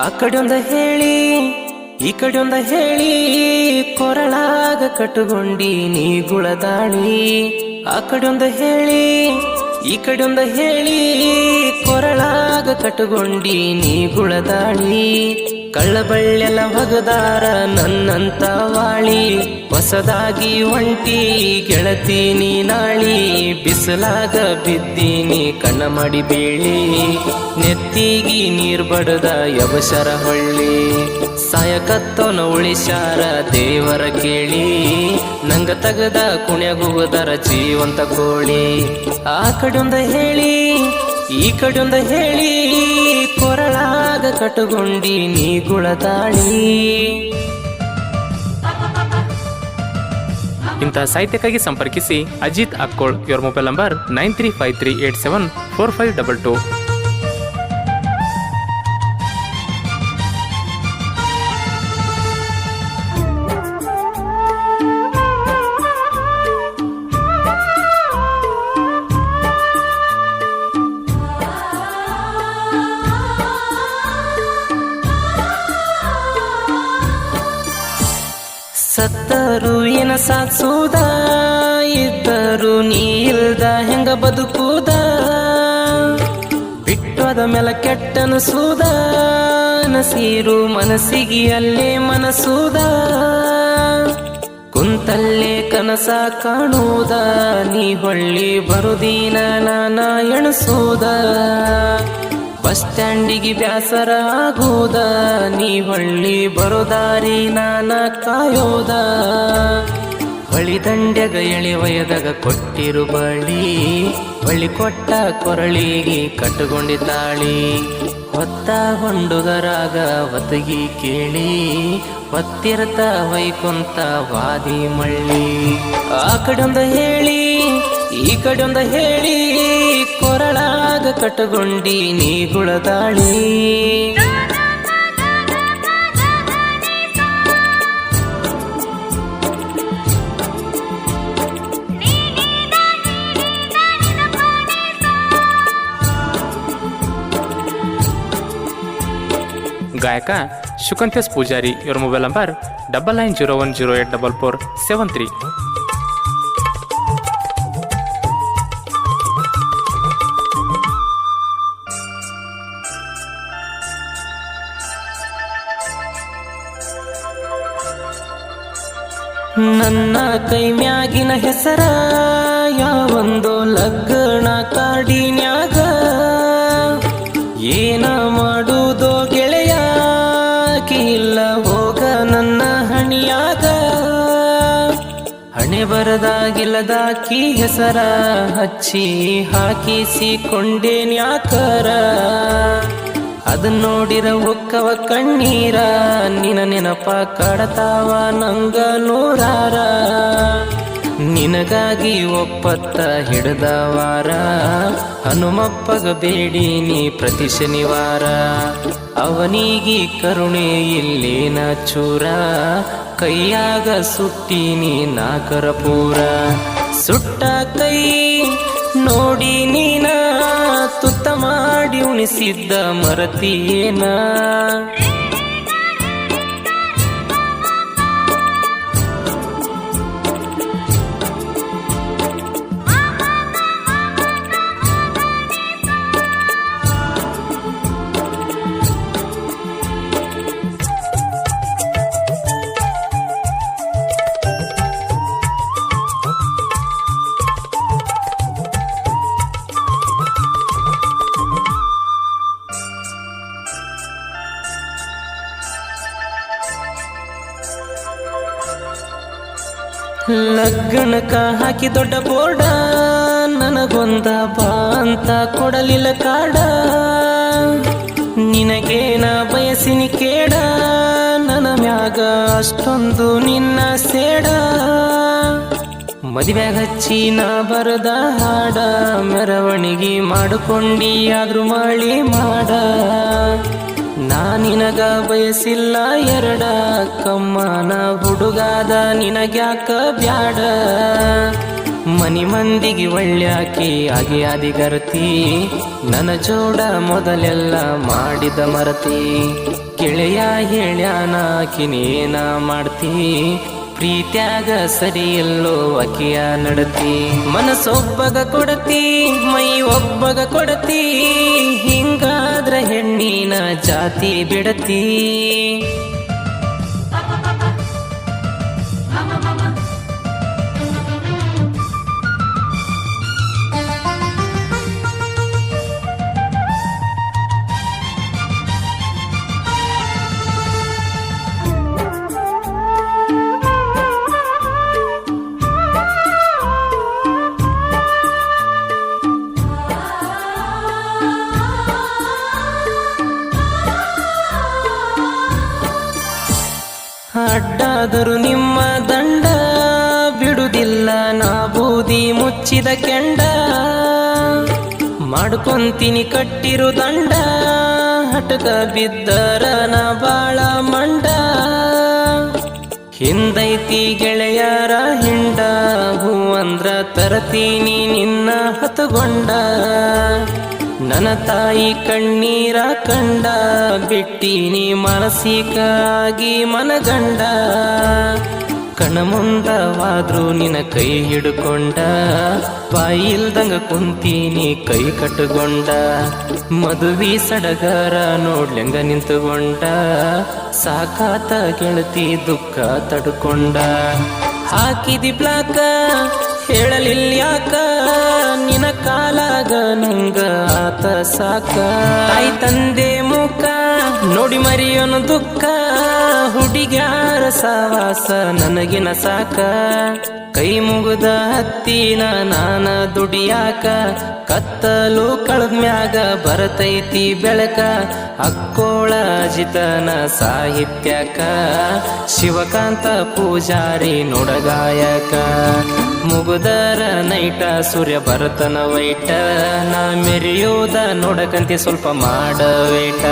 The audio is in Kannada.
ಆ ಕಡೆಯೊಂದ ಹೇಳಿ, ಈ ಒಂದ ಹೇಳಿ, ಕೊರಳಾಗ ಕಟ್ಟುಗೊಂಡಿ ನೀ ಗುಳದಾಳಿ. ಆ ಕಡೆಯೊಂದ ಹೇಳಿ, ಈ ಕಡೆಯೊಂದ ಹೇಳಿ, ಕೊರಳಾಗ ಕಟ್ಟುಗೊಂಡಿ ನೀ ಗುಳದಾಳಿ. ಕಳ್ಳಬಳ್ಳೆಲ್ಲ ಹೊಗದಾರ ನನ್ನಂತ ವಾಳಿ, ಹೊಸದಾಗಿ ಒಂಟಿ ಗೆಳತೀನಿ ನಾಳಿ, ಬಿಸಿಲಾಗ ಬಿದ್ದೀನಿ ಕಣ್ಣ ಮಾಡಿ ಬೀಳಿ, ನೆತ್ತಿಗಿ ನೀರ್ ಬಡದ ಯವಶರ ಹೊಳ್ಳಿ ಸಾಯಕತ್ತೋನ ಉಳಿಶಾರ ದೇವರ ಕೇಳಿ, ನಂಗ ತಗದ ಕುಣ್ಯಗುವುದರ ಜೀವಂತ ಕೋಳಿ ಆ ಕಡೆಯೊಂದ ಹೇಳಿ, ಈ ಕಡೆಯೊಂದ ಹೇಳಿ ಕೊರಳಾಗ ಕಟ್ಟುಕೊಂಡಿ ನೀ ಗುಳದಾಳಿ. ಇಂತಹ ಸಾಹಿತ್ಯಕ್ಕಾಗಿ ಸಂಪರ್ಕಿಸಿ ಅಜಿತ್ ಅಕ್ಕೋಳ್ ಇವರ mobile number nine three five three eight seven four five double two ಸತ್ತರು ಏನ ಸಾಧಿಸೋದ? ಇದ್ದರು ನೀ ಇಲ್ಲದ ಹೆಂಗ ಬದುಕುದ? ಬಿಟ್ಟದ ಮೇಲೆ ಕೆಟ್ಟನಸೂದ? ನಸೀರು ಮನಸ್ಸಿಗೆ ಅಲ್ಲೇ ಮನಸೂದ? ಕುಂತಲ್ಲೇ ಕನಸ ಕಾಣುವುದ ನೀ ಹೊಳ್ಳಿ ಬರುದೀನ ನಾನ ಎಣಸೋದ? ಬಸ್ ಸ್ಟ್ಯಾಂಡಿಗೆ ಬ್ಯಾಸರ ಆಗೋದ? ನೀ ಹೊಳ್ಳಿ ಬರೋದಾರಿ ನಾನ ಕಾಯೋದ? ಹೊಳಿ ದಂಡ್ಯಾಗ ಎಳಿ ವಯದಾಗ ಕೊಟ್ಟಿರು ಬಳಿ ಬಳಿ ಕೊಟ್ಟ ಕೊರಳಿಗೆ ಕಟ್ಟುಕೊಂಡಿದ್ದಾಳಿ ಹೊತ್ತ ಹೊಂಡುಗರಾಗ ಒತ್ತಗಿ ಕೇಳಿ, ಒತ್ತಿರತ ವೈಕುಂತ ವಾದಿ ಮಳ್ಳಿ. ಆ ಕಡೆಯೊಂದ ಹೇಳಿ, ಈ ಕಡೆಯೊಂದ ಹೇಳಿ, ಕೊರಳಾಗ ಕಟ್ಟುಕೊಂಡಿ ನೀ ಗುಳದಾಳಿ ಗಾಯಕ ಶುಕಂತೇಶ್ ಪೂಜಾರಿ, ಇವರ mobile number double nine zero one zero eight double four seven three ನನ್ನ ಕೈ ಮ್ಯಾಗಿನ ಹೆಸರ ಯಾವೊಂದು ಲಗ್ನ ಕಾಡಿನ್ಯಾಗ ಏನ ಮಾಡುವುದೋ ಹಣೆ ಬರದಾಗಿಲ್ಲದಾಕಿ ಹೆಸರ ಹಚ್ಚಿ ಹಾಕಿಸಿಕೊಂಡೇನ್ಯಾಕರ ಅದನ್ ನೋಡಿರ ಒಕ್ಕವ ಕಣ್ಣೀರ ನಿನ ನೆನಪ ಕಡತಾವ ನಂಗ ನೂರಾರ. ನಿನಗಾಗಿ ಒಪ್ಪತ್ತ ಹಿಡ್ದ ವಾರ, ಹನುಮಪ್ಪಗ ಬೇಡಿ ನೀ ಪ್ರತಿ ಶನಿವಾರ. ಅವನಿಗಿ ಕರುಣೆ ಇಲ್ಲೇನ ಚೂರ? ಕೈಯಾಗ ಸುಟ್ಟೀನಿ ನಾಕರ ಪೂರ ಸುಟ್ಟ ಕೈ ನೋಡಿ ನೀನ, ತುತ್ತ ಮಾಡಿ ಉಣಿಸಿದ್ದ ಮರತಿಯೇನ? ಲಗ್ನಕ ಹಾಕಿ ದೊಡ್ಡ ಬೋರ್ಡ. ನನಗೊಂದ ಬಾ ಅಂತ ಕೊಡಲಿಲ್ಲ ಕಾಡ. ನಿನಗೇನ ಬಯಸಿನಿ ಕೇಡ. ನನ್ನ ಮ್ಯಾಗ ಅಷ್ಟೊಂದು ನಿನ್ನ ಸೇಡ. ಮದುವೆಗ ಹಚ್ಚಿ ನಾ ಬರದ ಹಾಡ. ಮೆರವಣಿಗೆ ಮಾಡಿಕೊಂಡಿ ಆದ್ರೂ ಮಾಡಿ ಮಾಡ. ನಾ ನಿನಗ ಬಯಸಿಲ್ಲ ಎರಡ, ಕಮ್ಮನ ಹುಡುಗಾದ ನಿನಗ್ಯಾಕ ಬ್ಯಾಡ. ಮನಿ ಮಂದಿಗೆ ಒಳ್ಳ್ಯಾಕಿ ಆಗಿ ಆದಿಗರತಿ ನನ್ನ ಜೋಡ ಮೊದಲೆಲ್ಲ ಮಾಡಿದ ಮರತಿ. ಗೆಳೆಯ ಹೇಳ್ಯಾನ ಆಕಿನೇನ ಮಾಡ್ತಿ ಪ್ರೀತ್ಯಾಗ ಸರಿ ಎಲ್ಲೋ ಅಕಿಯ ನಡತಿ. ಮನಸ್ಸೊಬ್ಬಗ ಕೊಡತಿ ಮೈ ಒಬ್ಬಗ ಕೊಡತಿ. ಹಿಂಗಾದ್ರ ಹೆಣ್ಣಿನ ಜಾತಿ ಬಿಡತಿ. ಅಡ್ಡಾದರು ನಿಮ್ಮ ದಂಡ ಬಿಡುದಿಲ್ಲ ನಾ ಬೂದಿ ಮುಚ್ಚಿದ ಕೆಂಡ ಮಾಡ್ಕೊಂತೀನಿ ಕಟ್ಟಿರು ದಂಡ. ಹಟಕ ಬಿದ್ದರ ನಾ ಬಾಳ ಮಂಡ. ಹಿಂದೈತಿ ಗೆಳೆಯರ ಹಿಂಡ. ಹೂ ಅಂದ್ರ ತರತೀನಿ ನಿನ್ನ ಹತಗೊಂಡ. ನನ್ನ ತಾಯಿ ಕಣ್ಣೀರ ಕಂಡ, ಬಿಟ್ಟಿನಿ ಮಾನಸಿಕಾಗಿ ಮನಗಂಡ. ಕಣ ಮುಂದವಾದ್ರು ನಿನ್ನ ಕೈ ಹಿಡ್ಕೊಂಡ, ಬಾಯಿಲ್ದಂಗ ಕುಂತೀನಿ ಕೈ ಕಟ್ಟುಕೊಂಡ ಮದುವೆ ಸಡಗರ ನೋಡ್ಲಂಗ ನಿಂತುಕೊಂಡ ಸಾಕಾತ ಗೆಳತಿ ದುಃಖ ತಡ್ಕೊಂಡ. ಹಾಕಿದಿ ಬ್ಲಾಕ, ಹೇಳಲಿಲ್ಯಾಕ ನಿನ ಕಾಲಾಗ ನಂಗ ಆತ ಸಾಕ. ತಾಯಿ ತಂದೆ ಮುಖ, ನೋಡಿ ಮರಿಯೋನು ದುಃಖ. ಹುಡುಗ್ಯಾರ ಸವಾಸ ನನಗಿನ ಸಾಕ. ಕೈ ಮುಗಿದ ಹತ್ತಿನ ನಾನ ದುಡಿಯಾಕ. ಕತ್ತಲು ಕಳದ್ಮ್ಯಾಗ ಬರತೈತಿ ಬೆಳಕ, ಅಕ್ಕೋಳ ಜಿತನ ಸಾಹಿತ್ಯಕ, ಶಿವಕಾಂತ ಪೂಜಾರಿ ನುಡಗಾಯಕ. ಮುಗುದರ ನೈಟ ಸೂರ್ಯ ಬರತನ ವೈಟ, ನಾ ಮೆರೆಯೋದ ನೋಡಕಂತೆ ಸ್ವಲ್ಪ ಮಾಡವೇಟ